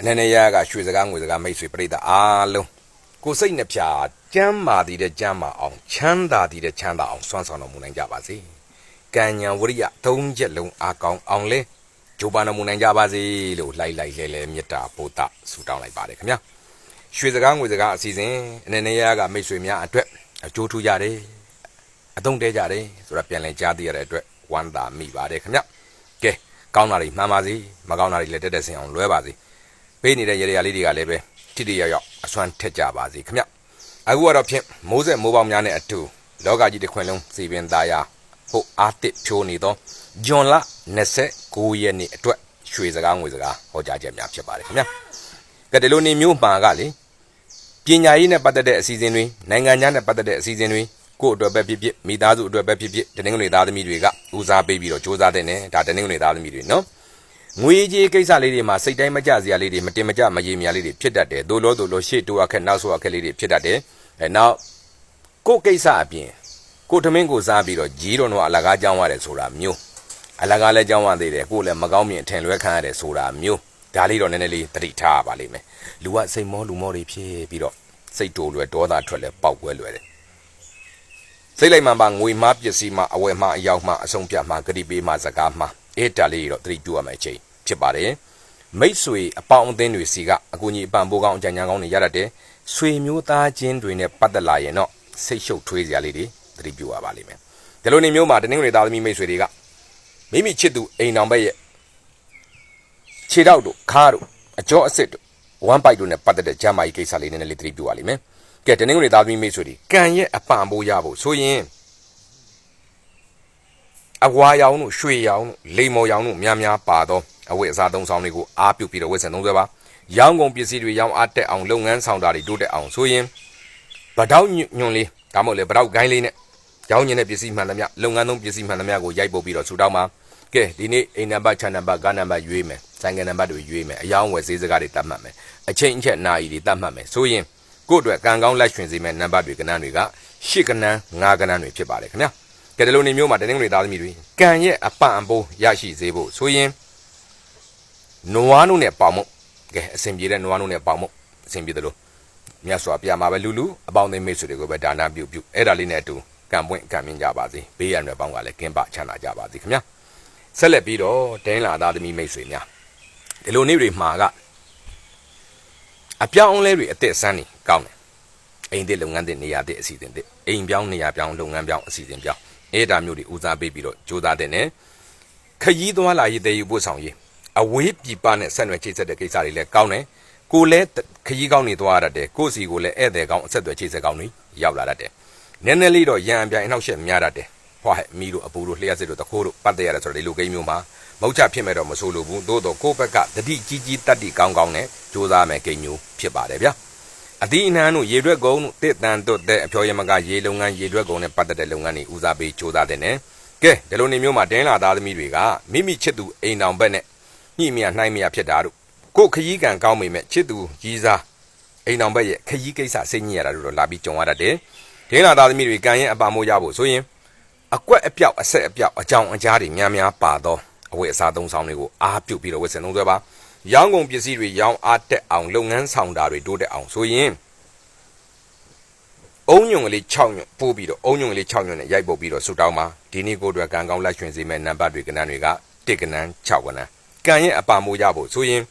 အနေနဲ့ရကရွှေစကားငွေစကားမိတ်ဆွေပြိတ္တာအားလုံးကိုယ်စိတ်နှပြကျမ်းမာတည်တဲ့ကျမ်းမာအောင်ချမ်းသာတည်တဲ့ချမ်းသာအောင်စွမ်းဆောင်တော်မူနိုင်ကြပါစေကံညာဝရိယသုံးချက်လုံးအားကောင်းအောင်လဲဂျိုးပါတော်မူနိုင်ကြပါစေလို့လိုက်လိုက်လဲလဲမေတ္တာပို့တာဆုတောင်းလိုက်ပါတယ်ခင်ဗျာရွှေစကားငွေစကားအစီအစဉ်အနေနဲ့ရကမိတ်ဆွေများအတွက်အကျိုးထူးကြတယ်အသုံးတဲကြတယ်ဆိုတာပြန်လည်ကြားသိရတဲ့အတွက်ဝမ်းသာမိပါတယ်ခင်ဗျကဲကောင်းတာတွေမှန်ပါစေမကောင်းတာတွေလည်းတက်တက်ဆင်အောင်လွဲပါစေ ပေးနေတဲ့ရေရလေးတွေကလည်းပဲထိထိရောက်ရောက်အစွမ်းထက်ကြပါစေခင်ဗျအခုကတော့ဖြင့်မိုးဆက်မိုးပေါင်းများနဲ့အတူလောကကြီးတစ်ခွင်လုံးစီပင်သားယာဟိုအာတစ်ဖြိုးနေသောဂျွန်လ29ရက်နေ့အတွက်ရွှေစကားငွေစကားဟောကြားချက်များဖြစ်ပါတယ်ခင်ဗျကဲဒီလိုနေမျိုးမှာကလေပညာရေးနဲ့ပတ်သက်တဲ့အစီအစဉ်တွေနိုင်ငံခြားနဲ့ပတ်သက်တဲ့အစီအစဉ်တွေကိုယ့်အတွက်ပဲဖြစ်ဖြစ်မိသားစုအတွက်ပဲဖြစ်ဖြစ်တနင်္ဂနွေသားသမီးတွေကဦးစားပေးပြီးတော့စ조사တဲ့နဲ့ဒါတနင်္ဂနွေသားသမီးတွေနော် ငွေကြီးကိစ္စလေးတွေမှာစိတ်တိုင်းမကြစရာလေးတွေမတင်မကြမရေမြလေးတွေဖြစ်တတ်တယ်။သို့လို့သို့လို့ရှေ့တိုးအခက်နောက်ဆိုအခက်လေးတွေဖြစ်တတ်တယ်။အဲနောက်ကိုယ်ကိစ္စအပြင်ကိုယ်ထမင်းကိုစားပြီးတော့ကြီးတော်တော့အလကားကြောင်းရတယ်ဆိုတာမျိုးအလကားလည်းကြောင်းရသေးတယ်ကိုယ်လည်းမကောင်းမြင်ထင်လွဲခံရတယ်ဆိုတာမျိုးဒါလေးတော့နည်းနည်းလေးသတိထားရပါလိမ့်မယ်။လူကစိတ်မောလူမောတွေဖြစ်ပြီးတော့စိတ်တိုလွယ်ဒေါသထွက်လဲပေါက်ကွဲလွယ်တယ်။စိတ်လိုက်မှန်ပါငွေမှားပစ္စည်းမှာအဝယ်မှာအရောက်မှာအဆုံးပြမှာဂတိပေးမှာစကားမှာအဲ့ဒါလေးတော့သတိပြုရမယ်အချိန် ဖြစ်ပါတယ်မိတ်ဆွေအပေါင်းအသင်းတွေစီကအကူကြီးအပံပိုးကောင်းအကြံဉာဏ်ကောင်းတွေရတတ်တယ်ဆွေမျိုးသားချင်းတွေနဲ့ပတ်သက်လာရင်တော့စိတ်ရှုပ်ထွေးစရာလေးတွေသတိပြုရပါလိမ့်မယ်ဒီလိုနေမျိုးမှာတနင်္ဂနွေသားသမီးမိတ်ဆွေတွေကမိမိချစ်သူအိမ်တော်ဘက်ရဲ့ခြေတော့တို့ခါတို့အကျော်အစ်စ်တို့ဝမ်ပိုက်တို့နဲ့ပတ်သက်တဲ့ဂျမ်းမာကြီးကိစ္စလေးနည်းနည်းလေးသတိပြုရလိမ့်မယ်ကဲတနင်္ဂနွေသားသမီးမိတ်ဆွေတွေကံရဲ့အပံပိုးရဖို့ဆိုရင် အဝါရောင်တို့ရွှေရောင်တို့လိမ္မော်ရောင်တို့များများပါတော့အဝတ်အစားသုံးဆောင်တွေကိုအားပြုပြီးတော့ဝတ်ဆင်သုံးစွဲပါရောင်းကုန်ပစ္စည်းတွေရောင်းအားတက်အောင်လုပ်ငန်းဆောင်တာတွေတိုးတက်အောင်ဆိုရင်ဗတောက်ညွန်လေးဒါမှမဟုတ်လေဗတောက်ဂိုင်းလေးနဲ့ရောင်းညင်တဲ့ပစ္စည်းမှန်သမျှလုပ်ငန်းသုံးပစ္စည်းမှန်သမျှကိုရိုက်ပုတ်ပြီးတော့ဆူတောင်းပါကဲဒီနေ့အိမ်နံပါတ်ခြံနံပါတ်ကားနံပါတ်ရွေးမယ်ဆိုင်ကနံပါတ်တွေရွေးမယ်အယောင်းဝယ်ဈေးစကားတွေတတ်မှတ်မယ်အချိန်အချက်နာရီတွေတတ်မှတ်မယ်ဆိုရင်ကိုယ့်အတွက်ကံကောင်းလက်ရွှင်စေမယ့်နံပါတ်တွေကဏ္ဍတွေကရှစ်ကဏ္ဍငါးကဏ္ဍတွေဖြစ်ပါတယ်ခင်ဗျာ ကဲဒီလိုနေမျိုးမှာတနင်္ဂနွေသားသမီးတွေကံရဲ့အပံ့အပိုးရရှိစေဖို့ဆိုရင်နွားနုနဲ့ပေါင်မုတ်ကဲအစဉ်ပြေတဲ့နွားနုနဲ့ပေါင်မုတ်အစဉ်ပြေတယ်လို့မြတ်စွာဘုရားမှာပဲလူလူအပေါင်းအသင်းမိတ်ဆွေတွေကိုပဲဒါနပြုပြုအဲ့ဒါလေးနဲ့အတူကံပွင့်ကံမြင့်ကြပါစေဘေးရန်တွေပေါင်းကလည်းကင်းပချမ်းသာကြပါစေခင်ဗျာဆက်လက်ပြီးတော့ဒင်းလာသားသမီးမိတ်ဆွေများဒီလိုနေ့တွေမှာကအပြောင်းအလဲတွေအသက်ဆန်းနေကောင်းတယ်အိမ်သစ်လုပ်ငန်းသစ်နေရာသစ်အစီအစဉ်သစ်အိမ်ပြောင်းနေရာပြောင်းလုပ်ငန်းပြောင်းအစီအစဉ်ပြောင်း အဲ့ဒါမျိုးတွေဦးစားပေးပြီးတော့ကြိုးစားတဲ့နဲ့ခရီးသွားလာရေးတည်ယူပို့ဆောင်ရေးအဝေးပြည်ပနဲ့ဆက်နွယ်ချိတ်ဆက်တဲ့ကိစ္စတွေလည်းကောင်းတယ်ကိုလည်းခရီးကောင်းနေသွားရတတ်တယ်ကိုစီကိုလည်းဧည့်သည်ကောင်းအဆက်အသွယ်ချိတ်ဆက်ကောင်းတွေရောက်လာတတ်တယ်နည်းနည်းလေးတော့ရံအပြိုင်အနှောက်အယှက်များတတ်တယ်ဟွာဟဲ့မိတို့အပူတို့လျှက်စစ်တို့တခိုးတို့ပတ်သက်ရတယ်ဆိုတော့ဒီလိုကိန်းမျိုးမှာမဟုတ်ချဖြစ်မဲ့တော့မဆိုးလို့ဘူးသို့တော့ကိုယ့်ဘက်ကတတိကြီးကြီးတတ်တိကောင်းကောင်းနဲ့စူးစမ်းမယ်ကိန်းမျိုးဖြစ်ပါတယ်ဗျာ အသီးအနှံတို့ရေရွက်ကုန်းတို့တစ်တန်တို့တဲ့အဖျော်ရမကရေလုပ်ငန်းရေရွက်ကုန်းနဲ့ပတ်သက်တဲ့လုပ်ငန်းတွေဦးစားပေးစူးစမ်းတဲ့နဲ့ကဲဒီလိုနေမျိုးမှာတင်းလာသားသမီးတွေကမိမိချစ်သူအိမ်တော်ဘက်နဲ့ညှိမရနှိုင်းမရဖြစ်တာတို့ကိုခရီးကံကောင်းမိမဲ့ချစ်သူကြီးစားအိမ်တော်ဘက်ရဲ့ခရီးကိစ္စစိတ်ညစ်ရတာတို့တော့လာပြီးကြုံရတတ်တယ်ဒင်းလာသားသမီးတွေကံရဲ့အပါမိုးရဖို့ဆိုရင်အကွက်အပြောက်အဆက်အပြောက်အကြောင်အကြားတွေများများပါတော့အဝတ်အစားသုံးဆောင်တွေကိုအားပြုတ်ပြီးတော့ဝတ်ဆင်သုံးသွဲပါ ရောင်းကုန်ပစ္စည်းတွေရောင်းအားတက်အောင်လုပ်ငန်းဆောင်တာတွေတိုးတက်အောင်ဆိုရင်အုံညုံကလေး6ညွန့်ပို့ပြီးတော့အုံညုံကလေး6ညွန့်နဲ့ရိုက်ပုတ်ပြီးတော့ဆူတောင်းပါဒီနေ့ကိုအတွက်ကံကောင်းလက်ရွှင်စေမဲ့နံပါတ်တွေကဏ္ဍတွေက1ကဏ္ဍ6ကဏ္ဍကံရဲ့အပါမိုးရဖို့ဆိုရင်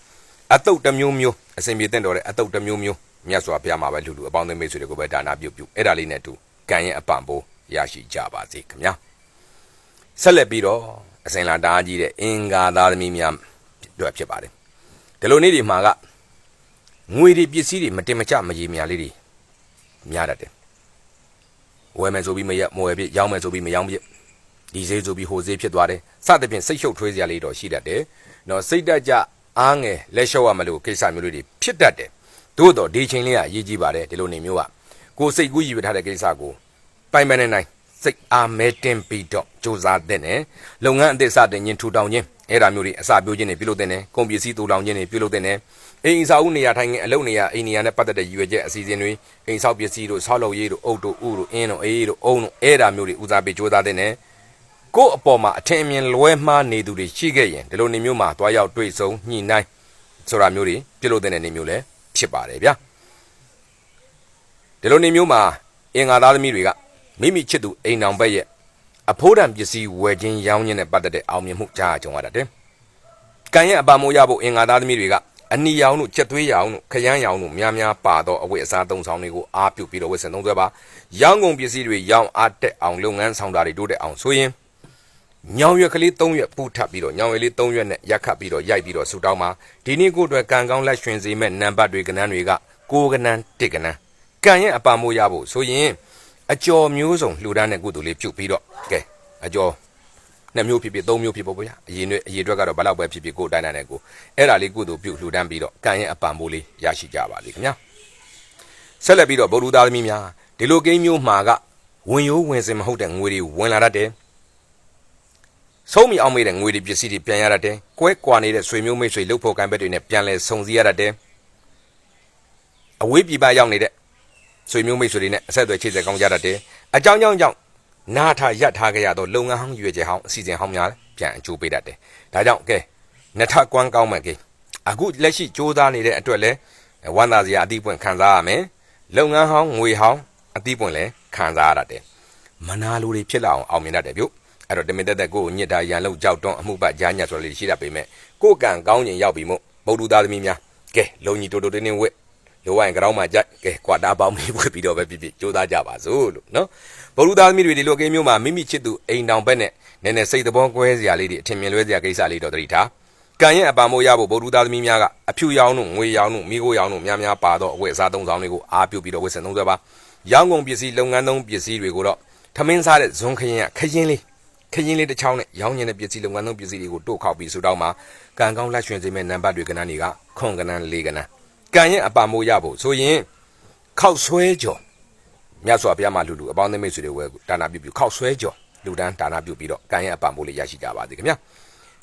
အတုတ်တစ်မျိုးမျိုးအစဉ်ပြေတဲ့တော်တဲ့အတုတ်တစ်မျိုးမျိုးမြတ်စွာဘုရားမှာပဲလူလူအပေါင်းအသင်းမိတ်ဆွေတွေကိုပဲဒါနာပြုတ်ပြုတ်အဲ့ဒါလေးနဲ့အတူကံရဲ့အပံပိုးရရှိကြပါစေခင်ဗျာဆက်လက်ပြီးတော့အစဉ်လာတားကြီးတဲ့အင်္ဂါသားသမီးများတို့ဖြစ်ပါတယ် ဒီလိုနေ့ဒီမှာကငွေတွေပစ္စည်းတွေမတင်မကျမရေမြလေးတွေများတတ်တယ်ဝယ်မယ်ဆိုပြီးမရမဝယ်ပြရောင်းမယ်ဆိုပြီးမရောင်းပြဒီဈေးဆိုပြီးဟိုဈေးဖြစ်သွားတယ်စသဖြင့်စိတ်ရှုပ်ထွေးစရာလေးတော့ရှိတတ်တယ်နော်စိတ်တက်ကြအားငယ်လက်လျှော့ရမလို့ကိစ္စမျိုးလေးတွေဖြစ်တတ်တယ်သို့တော့ဒီချိန်လေးကအရေးကြီးပါတယ်ဒီလိုနေမျိုးကကိုစိတ်ကူးရည်ပြထားတဲ့ကိစ္စကိုပိုင်ပန်းနေနိုင်စိတ်အားမဲတင်ပြီးတော့စူးစမ်းတဲ့နဲ့လုပ်ငန်းအသစ်စတင်ခြင်းထူထောင်ခြင်း အဲ့ဒါမျိုးတွေအစပြိုးခြင်းတွေပြုလုပ်တဲ့နဲ့ကုန်ပစ္စည်းတူလောင်ခြင်းတွေပြုလုပ်တဲ့နဲ့အိမ်စာဦးနေရာထိုင်ခြင်းအလုပ်နေရာအိမ်နေရာနဲ့ပတ်သက်တဲ့ရည်ရွယ်ချက်အစီအစဉ်တွေအိမ်ဆောက်ပစ္စည်းတို့ဆောက်လုပ်ရေးတို့အုပ်တို့ဥတို့အင်းတို့အေးတို့အုံတို့အဲ့ဒါမျိုးတွေဦးစားပေးစူးစမ်းတဲ့နဲ့ကို့အပေါ်မှာအထင်အမြင်လွဲမှားနေသူတွေရှိခဲ့ရင်ဒီလိုနေမျိုးမှာတွားရောက်တွေ့ဆုံညှိနှိုင်းဆိုတာမျိုးတွေပြုလုပ်တဲ့နေမျိုးလည်းဖြစ်ပါတယ်ဗျာဒီလိုနေမျိုးမှာအင်္ဂါသားသမီးတွေကမိမိချစ်သူအိမ်အောင်ဘက်ရဲ့ အဖိုးတန်ပစ္စည်းဝယ်ခြင်းရောင်းခြင်းနဲ့ပတ်သက်တဲ့အောင်မြင်မှုကြားကြုံရတတ်တယ်။ကံရဲ့အပါမိုးရဖို့အင်္ဂါသားသမီးတွေကအနီရောင်တို့ချက်သွေးရောင်တို့ခရမ်းရောင်တို့များများပါသောအဝတ်အစားသုံးဆောင်တွေကိုအားပြုပြီးတော့ဝတ်ဆင်သုံးသွဲပါ။ရောင်းကုန်ပစ္စည်းတွေရောင်းအားတက်အောင်လုပ်ငန်းဆောင်တာတွေတိုးတက်အောင်ဆိုရင်ညောင်ရွက်ကလေး၃ရွက်ပူထပ်ပြီးတော့ညောင်ရွက်လေး၃ရွက်နဲ့ရက်ခတ်ပြီးတော့ရိုက်ပြီးတော့ဆူတောင်းမှာဒီနေ့ကိုအတွက်ကံကောင်းလက်ရွှင်စေမဲ့နံပါတ်တွေကနန်းတွေကကိုကနန်းတစ်ကနန်းကံရဲ့အပါမိုးရဖို့ဆိုရင် အကျော်မျိုးစုံလှူဒန်းတဲ့ကုသိုလ်လေးပြုတ်ပြီးတော့ကဲအကျော်နှစ်မျိုးဖြစ်ဖြစ်သုံးမျိုးဖြစ်ပေါ့ဗျာအရင်တွေအရင်အတွက်ကတော့ဘလောက်ပဲဖြစ်ဖြစ်ကိုယ်တိုင်းတိုင်းနဲ့ကိုအဲ့ဒါလေးကုသိုလ်ပြုတ်လှူဒန်းပြီးတော့ကံရဲ့အပံမိုးလေးရရှိကြပါလိမ့်ခင်ဗျာဆက်လက်ပြီးတော့ဗုဒ္ဓသားသမီးများဒီလိုကိန်းမျိုးမှာကဝင်ရိုးဝင်စင်မဟုတ်တဲ့ငွေတွေဝင်လာတတ်တယ်ဆုံးမီအောင်မေးတဲ့ငွေတွေပစ္စည်းတွေပြန်ရတတ်တယ်။ကွဲကွာနေတဲ့ဆွေမျိုးမိတ်ဆွေလှုပ်ဖို့ကံဘက်တွေနဲ့ပြန်လဲဆုံစည်းရတတ်တယ်။အဝေးပြည်ပရောက်နေတဲ့ ဆွေမျိုးမိတ်ဆွေတွေနဲ့အဆက်အသွယ်ချိတ်ဆက်ကောင်းကြတတ်တယ်။အကြောင်းကြောင့်ကြောင့်နာထရပ်ထားကြရတော့လုပ်ငန်းဟောင်းရွေချေဟောင်းအစီအစဉ်ဟောင်းများပြန်အကျိုးပေးတတ်တယ်။ဒါကြောင့်ကဲနှစ်ထပ်ကွမ်းကောင်းမှကိအခုလက်ရှိစ조사နေတဲ့အတွက်လဲဝမ်းသာစရာအသီးပွင့်ခံစားရမယ်။လုပ်ငန်းဟောင်းငွေဟောင်းအသီးပွင့်လဲခံစားရတတ်တယ်။မနာလိုတွေဖြစ်လာအောင်အောင်မြင်တတ်တယ်ဗျ။အဲ့တော့တမင်တက်တက်ကိုကိုညစ်တာရန်လောက်ကြောက်တွန်းအမှုပတ်ကြားညတ်ဆိုလေးရှိတတ်ပေမဲ့ကိုကံကောင်းရင်ရောက်ပြီမို့ဗုဒ္ဓသားသမီးများကဲလုံကြီးတိုးတိုးတင်းတင်းဝစ် လိုဝိုင်းကြောင်းမှာကြိုက်ကဲကွာတာပေါင်းပြီးဝစ်ပြီးတော့ပဲပြပြကြိုးစားကြပါစို့လို့နော်ဗုဒ္ဓသားသမီးတွေဒီလိုကိန်းမျိုးမှာမိမိချစ်သူအိမ်တောင်ဘက်နဲ့နည်းနည်းစိတ်သဘောကွဲစရာလေးတွေအထင်မြင်လွဲစရာကိစ္စလေးတော့တတိထားကံရဲ့အပါမိုးရဖို့ဗုဒ္ဓသားသမီးများကအဖြူရောင်တို့ငွေရောင်တို့မိခိုးရောင်တို့များများပါတော့အဝတ်အစားသုံးဆောင်တွေကိုအားပြုပြီးတော့ဝတ်ဆင်သုံးစွဲပါရောင်းကုန်ပစ္စည်းလုပ်ငန်းသုံးပစ္စည်းတွေကိုတော့ထမင်းစားတဲ့ဇွန်ခရင်ကခရင်လေးခရင်လေးတစ်ချောင်းနဲ့ရောင်းညင်တဲ့ပစ္စည်းလုပ်ငန်းသုံးပစ္စည်းတွေကိုတို့ခောက်ပြီးဆူတောင်းမှာကံကောင်းလက်ရွှင်စေမဲ့နံပါတ်တွေကဏ္ဍတွေကခွန်ကဏ္ဍ၄ကဏ္ဍ ကံရဲ့အပါမိုးရဖို့ဆိုရင်ခောက်ဆွဲကြော်မြတ်စွာဘုရားမှာလူလူအပေါင်းသမီးဆွေတွေဝဲဒါနာပြုပြုခောက်ဆွဲကြော်လူတန်းဒါနာပြုပြီးတော့ကံရဲ့အပါမိုးလေးရရှိကြပါစေခင်ဗျာ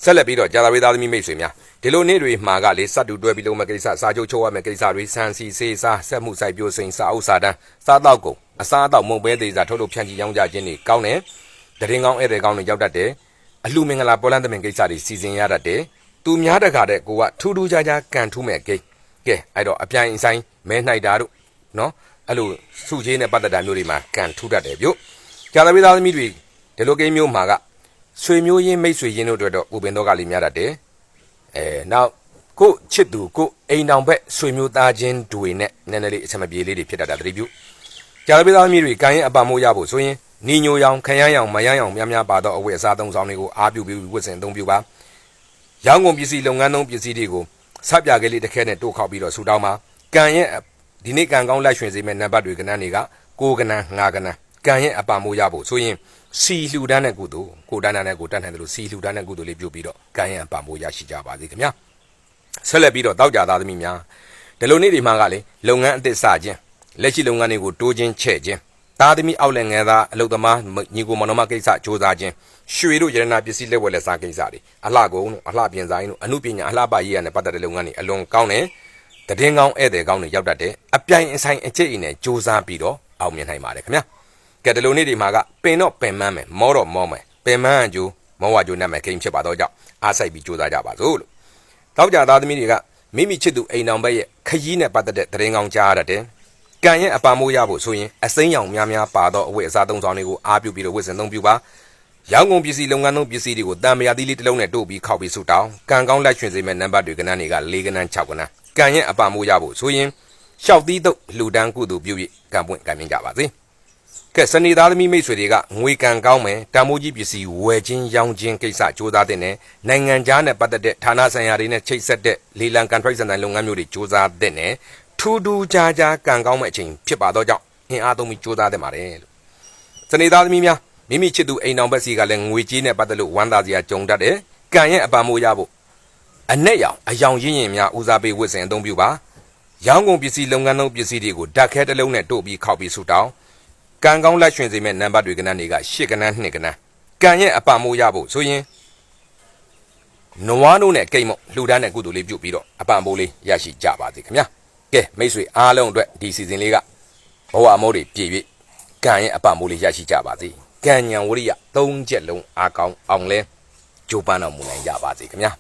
ဆက်လက်ပြီးတော့ကြာသာဝေသားသမီးမိတ်ဆွေများဒီလိုနေ့တွေမှာကလေစတ်တူတွဲပြီးလုံးမဲ့ကိစ္စစာချုပ်ချုပ်ရမယ့်ကိစ္စတွေစံစီစေးစားဆက်မှုစိုက်ပျိုးစိန်စာအုပ်စာတန်းစားတော့ကုန်အစားအသောက်မုံပဲသေးစာထုတ်လို့ဖြန့်ချီရောင်းကြခြင်းတွေကောင်းတယ်တရင်ကောင်းဧည့်သည်ကောင်းတွေရောက်တတ်တယ်အလှမင်္ဂလာပေါ်လန်းသမင်ကိစ္စတွေစီစဉ်ရတတ်တယ်သူများတကာတဲ့ကိုကထူးထူးခြားခြားကန်ထူးမဲ့ကိ ကဲအဲ့တော့အပြိုင်ဆိုင်မဲနှိုက်တာတို့နော်အဲ့လိုစုချင်းနဲ့ပတ်သက်တာမျိုးတွေမှာကန်ထူးတတ်တယ်ပြုတ်ကြာသပတေးသားသမီးတွေဒီလိုကိမျိုးမှာကဆွေမျိုးရင်းမိတ်ဆွေရင်းတို့အတွက်တော့ဥပင်တော့ကလေးများတတ်တယ်အဲနောက်ကိုချစ်သူကိုအိမ်တောင်ဘက်ဆွေမျိုးသားချင်းတွေနဲ့နည်းနည်းလေးအဆင်မပြေလေးတွေဖြစ်တတ်တာတတိပြုကြာသပတေးသားသမီးတွေကံရင်အပမိုးရဖို့ဆိုရင်နီညိုရောင်ခရမ်းရောင်မရမ်းရောင်များများပါသောအဝတ်အစားသုံးဆောင်တွေကိုအားပြုပြီးဝတ်ဆင်သုံးပြုပါရောင်းကုန်ပစ္စည်းလုပ်ငန်းသုံးပစ္စည်းတွေကို စပြကလေးတစ်ခဲနဲ့တို့ခောက်ပြီးတော့ဆူတောင်းပါကံရဲ့ဒီနေ့ကံကောင်းလက်ရွှင်စေမဲ့နံပါတ်တွေကဏ္ဍတွေကကိုကဏ္ဍငါကဏ္ဍကံရဲ့အပါမိုးရဖို့ဆိုရင်စီလှူဒန်းတဲ့ကုသိုလ်ကိုတန်းတန်းနဲ့ကိုတန်းနိုင်တယ်လို့စီလှူဒန်းတဲ့ကုသိုလ်လေးပြုပြီးတော့ကံရဲ့အပါမိုးရရှိကြပါစေခင်ဗျာဆက်လက်ပြီးတော့တောက်ကြသားသမီးများဒီလိုနေ့ဒီမှာကလေလုပ်ငန်းအသစ်စခြင်းလက်ရှိလုပ်ငန်းတွေကိုတိုးခြင်းချဲ့ခြင်း သားသမီးအောက်လက်ငယ်သားအလုသမားညီကိုမောင်နှမကိစ္စစ조사ခြင်းရွှေတို့ရတနာပစ္စည်းလက်ဝယ်လက်စားကိစ္စတွေအလှကုန်တို့အလှပြင်ဆိုင်တို့အမှုပညာအလှပရေးရနဲ့ပတ်သက်တဲ့လုပ်ငန်းတွေအလွန်ကောင်းတယ်တည်င်းကောင်းဧည့်သည်ကောင်းတွေရောက်တတ်တယ်အပြိုင်အဆိုင်အကျိတ်အနဲ့စ조사ပြီးတော့အောင်မြင်နိုင်ပါတယ်ခင်ဗျာကဲဒီလိုနေ့ဒီမှာကပင်တော့ပင်မန်းမယ်မောတော့မောမယ်ပင်မန်းအကျိုးမောဝါကျိုးနဲ့မယ်ခိန်ဖြစ်ပါတော့ကြောင့်အားစိုက်ပြီးစ조사ကြပါစို့လို့တောက်ကြသားသမီးတွေကမိမိချစ်သူအိမ်တော်ဘက်ရဲ့ခရီးနဲ့ပတ်သက်တဲ့တည်င်းကောင်းကြားရတတ်တယ် ကံရဲ့အပါမိုးရဖို့ဆိုရင်အစိမ်းရောင်များများပါသောအဝတ်အစားသုံးဆောင်တွေကိုအားပြုပြီးတော့ဝတ်ဆင်သုံးပြုပါရောင်းကုန်ပစ္စည်းလုပ်ငန်းသုံးပစ္စည်းတွေကိုတံမယာသီးလေးတစ်လုံးနဲ့တို့ပြီးခောက်ပြီးဆုတောင်းကံကောင်းလက်ရွှင်စေမဲ့နံပါတ်တွေကဏ္ဍတွေက၄ကဏ္ဍ၆ကဏ္ဍကံရဲ့အပါမိုးရဖို့ဆိုရင်ရှောက်သီးတုပ်လှူဒန်းကုသိုလ်ပြု၍ကံပွင့်ကံမြင့်ကြပါစေကဲစနေသားသမီးမိတ်ဆွေတွေကငွေကံကောင်းမယ်တံမိုးကြီးပစ္စည်းဝယ်ခြင်းရောင်းခြင်းကိစ္စစ조사တဲ့နဲ့နိုင်ငံခြားနဲ့ပတ်သက်တဲ့ဌာနဆိုင်ရာတွေနဲ့ချိတ်ဆက်တဲ့လေလံကန်ထရိုက်စန်တိုင်းလုပ်ငန်းမျိုးတွေစ조사တဲ့နဲ့ ထူးထူးခြားခြားကံကောင်းမဲ့အချိန်ဖြစ်ပါတော့ကြောင့်အင်အားသုံးပြီးကြိုးစားသင့်ပါတယ်လို့စနေသားသမီးများမိမိချစ်သူအိမ်တော်ဘက်စီကလည်းငွေကြေးနဲ့ပတ်သက်လို့ဝမ်းသာစရာကြုံတတ်တယ်ကံရဲ့အပံမိုးရဖို့အနဲ့ရောင်အယောင်ရင်းရင်များဦးစားပေးဝတ်ဆင်အသုံးပြုပါရောင်းကုန်ပစ္စည်းလုပ်ငန်းသုံးပစ္စည်းတွေကိုဓာတ်ခဲတစ်လုံးနဲ့တို့ပြီးခောက်ပြီးဆူတောင်းကံကောင်းလက်ရွှင်စေမဲ့နံပါတ်တွေကဏ္ဍတွေက၈ကဏ္ဍ2ကဏ္ဍကံရဲ့အပံမိုးရဖို့ဆိုရင်နွားတို့နဲ့ကိတ်မို့လှူဒန်းတဲ့ကုသိုလ်လေးပြုတ်ပြီးတော့အပံပိုးလေးရရှိကြပါစေခင်ဗျာ ကဲမိတ်ဆွေအားလုံးအတွက်ဒီစီစဉ်လေးကဘဝမိုးတွေပြည့်၍ကံရဲ့အပမိုးလေးရရှိကြပါစေကံညာဝရိယ၃ချက်လုံးအားကောင်းအောင်လဲကြိုးပမ်းတော်မူနိုင်ကြပါစေခင်ဗျာ